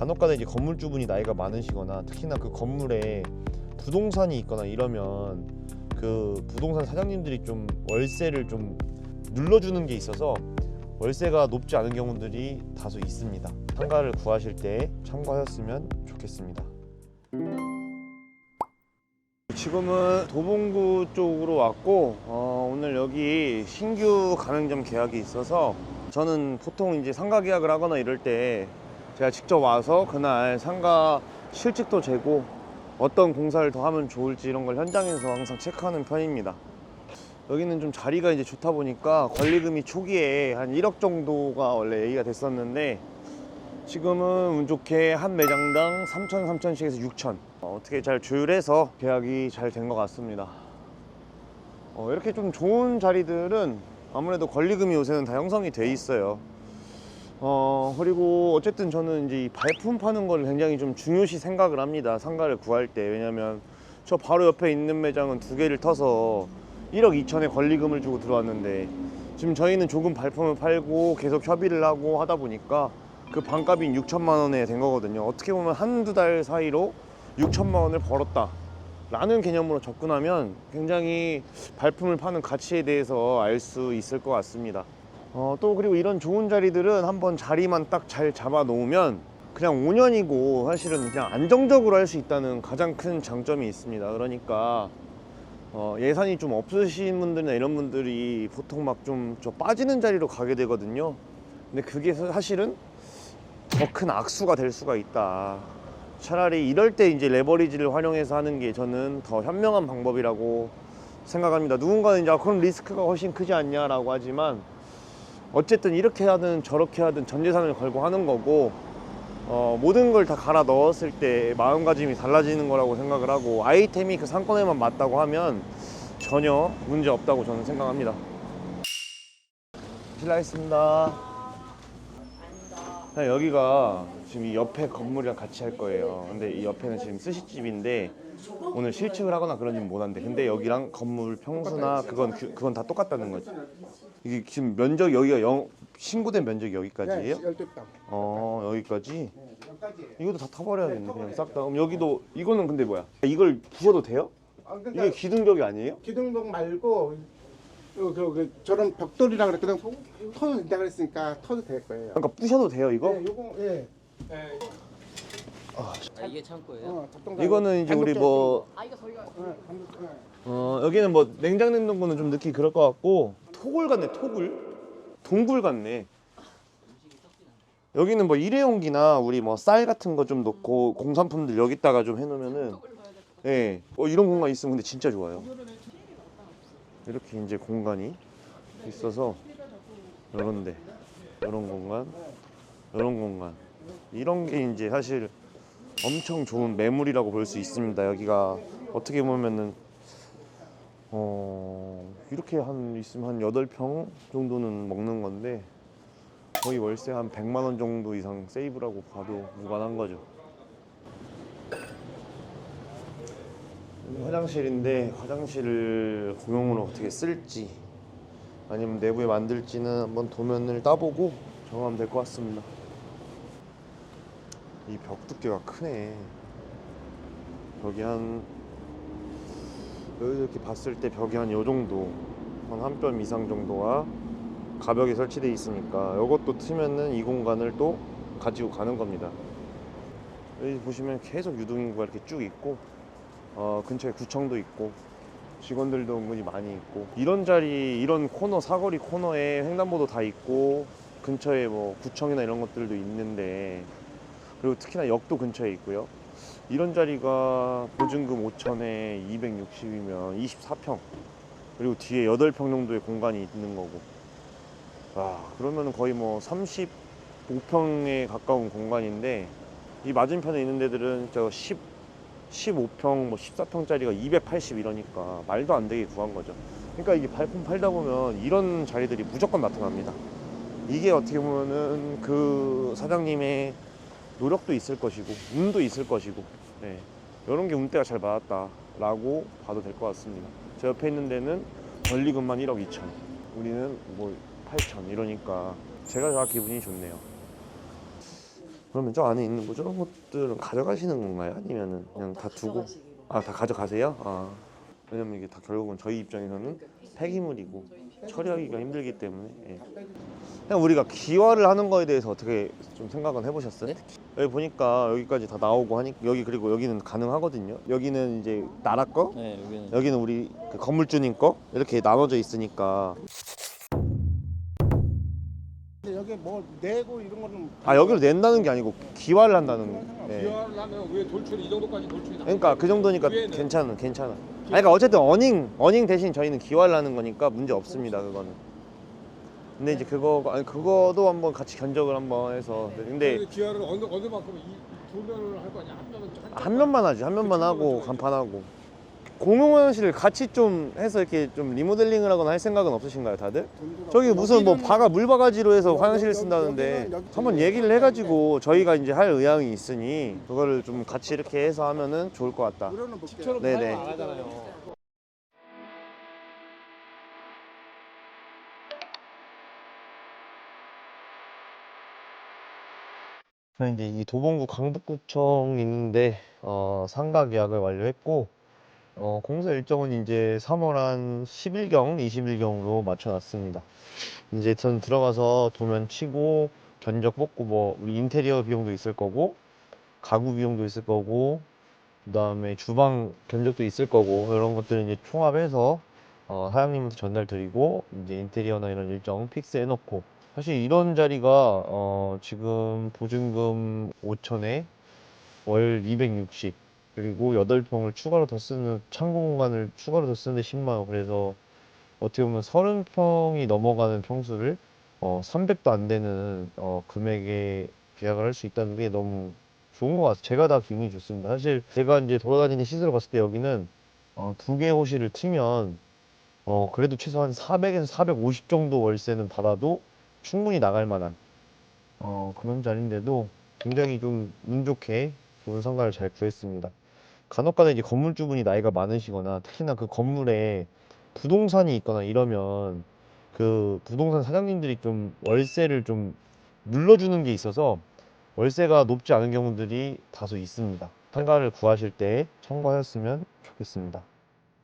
간혹가다 이제 건물주분이 나이가 많으시거나 특히나 그 건물에 부동산이 있거나 이러면 그 부동산 사장님들이 좀 월세를 좀 눌러주는 게 있어서 월세가 높지 않은 경우들이 다소 있습니다. 상가를 구하실 때 참고하셨으면 좋겠습니다. 지금은 도봉구 쪽으로 왔고 어, 오늘 여기 신규 가맹점 계약이 있어서 저는 보통 이제 상가 계약을 하거나 이럴 때 제가 직접 와서 그날 상가 실측도 재고 어떤 공사를 더 하면 좋을지 이런 걸 현장에서 항상 체크하는 편입니다. 여기는 좀 자리가 이제 좋다 보니까 권리금이 초기에 한 1억 정도가 원래 얘기가 됐었는데 지금은 운 좋게 한 매장당 3천, 3천씩에서 6천 어, 어떻게 잘 조율해서 계약이 잘 된 것 같습니다. 어, 이렇게 좀 좋은 자리들은 아무래도 권리금이 요새는 다 형성이 돼 있어요. 어, 그리고 어쨌든 저는 이제 이 발품 파는 걸 굉장히 좀 중요시 생각을 합니다. 상가를 구할 때. 왜냐면 저 바로 옆에 있는 매장은 두 개를 터서 1억 2천에 권리금을 주고 들어왔는데 지금 저희는 조금 발품을 팔고 계속 협의를 하고 하다 보니까 그 반값인 6천만 원에 된 거거든요. 어떻게 보면 한두 달 사이로 6천만 원을 벌었다. 라는 개념으로 접근하면 굉장히 발품을 파는 가치에 대해서 알 수 있을 것 같습니다. 어, 또 그리고 이런 좋은 자리들은 한번 자리만 딱 잘 잡아 놓으면 그냥 5년이고 사실은 그냥 안정적으로 할 수 있다는 가장 큰 장점이 있습니다. 그러니까 어, 예산이 좀 없으신 분들이나 이런 분들이 보통 막좀 빠지는 자리로 가게 되거든요. 근데 그게 사- 사실은 더 큰 악수가 될 수가 있다. 차라리 이럴 때 이제 레버리지를 활용해서 하는 게 저는 더 현명한 방법이라고 생각합니다. 누군가는 이제 아, 그럼 리스크가 훨씬 크지 않냐라고 하지만 어쨌든 이렇게 하든 저렇게 하든 전 재산을 걸고 하는 거고 어, 모든 걸 다 갈아 넣었을 때 마음가짐이 달라지는 거라고 생각을 하고 아이템이 그 상권에만 맞다고 하면 전혀 문제 없다고 저는 생각합니다. 실례하겠습니다. 여기가 지금 이 옆에 건물이랑 같이 할 거예요. 근데 이 옆에는 지금 스시집인데 오늘 실측을 하거나 그러진 못한대. 근데 여기랑 건물 평수나 그건 규- 그건 다 똑같다는 거지. 이게 지금 면적 여기가 영, 신고된 면적이 여기까지예요? 네, 열두. 어 여기까지. 네. 이것도 다 타버려야겠네 그냥 싹 다. 그럼 여기도 이거는 근데 뭐야? 이걸 부셔도 돼요? 아, 이게 그러니까 기둥벽이 아니에요? 기둥벽 말고 그, 그, 그 저런 벽돌이라 그랬거든. 터도 된다 그랬으니까 터도 될 거예요. 그러니까 부셔도 돼요 이거? 네, 요거 예. 예. 아, 이게 창고예요? 어, 이거는 이제 우리 뭐 네, 감독, 네. 어, 여기는 뭐 냉장 냉동고는 좀 느끼 그럴 것 같고. 토굴 같네 토굴. 동굴 같네. 여기는 뭐 일회용기나 우리 뭐 쌀 같은 거 좀 넣고 공산품들 여기다가 좀 해놓으면은 예, 어, 이런 공간 있으면 근데 진짜 좋아요. 이렇게 이제 공간이 있어서 요런데 요런 공간 요런 공간. 이런 게 이제 사실 엄청 좋은 매물이라고 볼 수 있습니다 여기가 어떻게 보면은 어 이렇게 한 있으면 한 8평 정도는 먹는 건데 거의 월세 한 100만 원 정도 이상 세이브라고 봐도 무관한 거죠. 화장실인데 화장실을 공용으로 어떻게 쓸지 아니면 내부에 만들지는 한번 도면을 따보고 정하면 될 것 같습니다. 이 벽 두께가 크네. 벽이 한 이렇게 봤을 때 벽이 한 요 정도 한한뼘 이상 정도가 가벽에 설치되어 있으니까 이것도 트면은 이 공간을 또 가지고 가는 겁니다 여기 보시면 계속 유동인구가 이렇게 쭉 있고 어, 근처에 구청도 있고 직원들도 은근히 많이 있고 이런 자리 이런 코너 사거리 코너에 횡단보도 다 있고 근처에 뭐 구청이나 이런 것들도 있는데 그리고 특히나 역도 근처에 있고요. 이런 자리가 보증금 5천에 260이면 24평 그리고 뒤에 8평 정도의 공간이 있는 거고. 아 그러면 거의 뭐 35평에 가까운 공간인데 이 맞은편에 있는 데들은 저 10, 15평 뭐 14평짜리가 280 이러니까 말도 안 되게 구한 거죠. 그러니까 이게 발품 팔다 보면 이런 자리들이 무조건 나타납니다. 이게 어떻게 보면은 그 사장님의 노력도 있을 것이고 운도 있을 것이고 네. 이런 게 운때가 잘 맞았다라고 봐도 될 것 같습니다. 제 옆에 있는 데는 권리금만 1억 2천, 우리는 뭐 8천 이러니까 제가 다 기분이 좋네요. 그러면 저 안에 있는 뭐 저런 것들은 가져가시는 건가요? 아니면은 그냥 다 두고 아 다 가져가세요? 아 왜냐면 이게 다 결국은 저희 입장에서는 폐기물이고 처리하기가 힘들기 때문에 예. 그냥 우리가 기화를 하는 거에 대해서 어떻게 좀 생각은 해보셨어요? 네? 여기 보니까 여기까지 다 나오고 하니 여기 그리고 여기는 가능하거든요. 여기는 이제 나라 거, 네 여기는 여기는 우리 그 건물주님 거 이렇게 나눠져 있으니까 근데 여기 뭐 내고 이런 거는 아 여기로 낸다는 게 아니고 기화를 한다는 거. 네. 비화를 하면 왜 돌출이 이 정도까지 돌출이 나? 그러니까 그 정도니까 위에는 괜찮아, 괜찮아. 아니, 그러니까 어쨌든 어닝, 어닝 대신 저희는 기화를 하는 거니까 문제 없습니다, 그거는. 근데 이제 그거, 아니 그거도 한번 같이 견적을 한번 해서. 근데 그 기화를 어느 어느 만큼 이두 면을 할 거 아니야? 한 면은 한, 한 면만 하지, 한 면만 하고 간판하고. 공용 화장실을 같이 좀 해서 이렇게 좀 리모델링을 하거나 할 생각은 없으신가요, 다들? 저기 무슨 뭐 바가 물바가지로 해서 여기, 화장실 여기, 쓴다는데 한번 얘기를 해가지고 저희가 이제 할 의향이 있으니 그거를 좀 같이 이렇게 해서 하면은 좋을 것 같다. 집처럼 네네. 저는 이제 이 도봉구 강북구청 있는데 어, 상가 계약을 완료했고 어, 공사 일정은 이제 3월 한 10일경, 20일경으로 맞춰놨습니다. 이제 전 들어가서 도면 치고 견적 뽑고 뭐 우리 인테리어 비용도 있을 거고 가구 비용도 있을 거고 그다음에 주방 견적도 있을 거고 이런 것들을 이제 총합해서 어, 사장님한테 전달 드리고 이제 인테리어나 이런 일정 픽스해 놓고 사실 이런 자리가 어, 지금 보증금 5천에 월 260 그리고 8평을 추가로 더 쓰는 창고 공간을 추가로 더 쓰는데 10만 원 그래서 어떻게 보면 30평이 넘어가는 평수를 어, 300도 안 되는 어, 금액에 계약을 할 수 있다는 게 너무 좋은 것 같아요. 제가 다 기분이 좋습니다. 사실 제가 이제 돌아다니는 시설을 봤을 때 여기는 어, 두개 호실을 트면 어, 그래도 최소한 400에서 450 정도 월세는 받아도 충분히 나갈 만한 어, 그런 자리인데도 굉장히 좀 운 좋게 좋은 상가를 잘 구했습니다. 간혹가다 이제 건물주분이 나이가 많으시거나 특히나 그 건물에 부동산이 있거나 이러면 그 부동산 사장님들이 좀 월세를 좀 물러주는 게 있어서 월세가 높지 않은 경우들이 다소 있습니다. 상가를 구하실 때 참고하셨으면 좋겠습니다.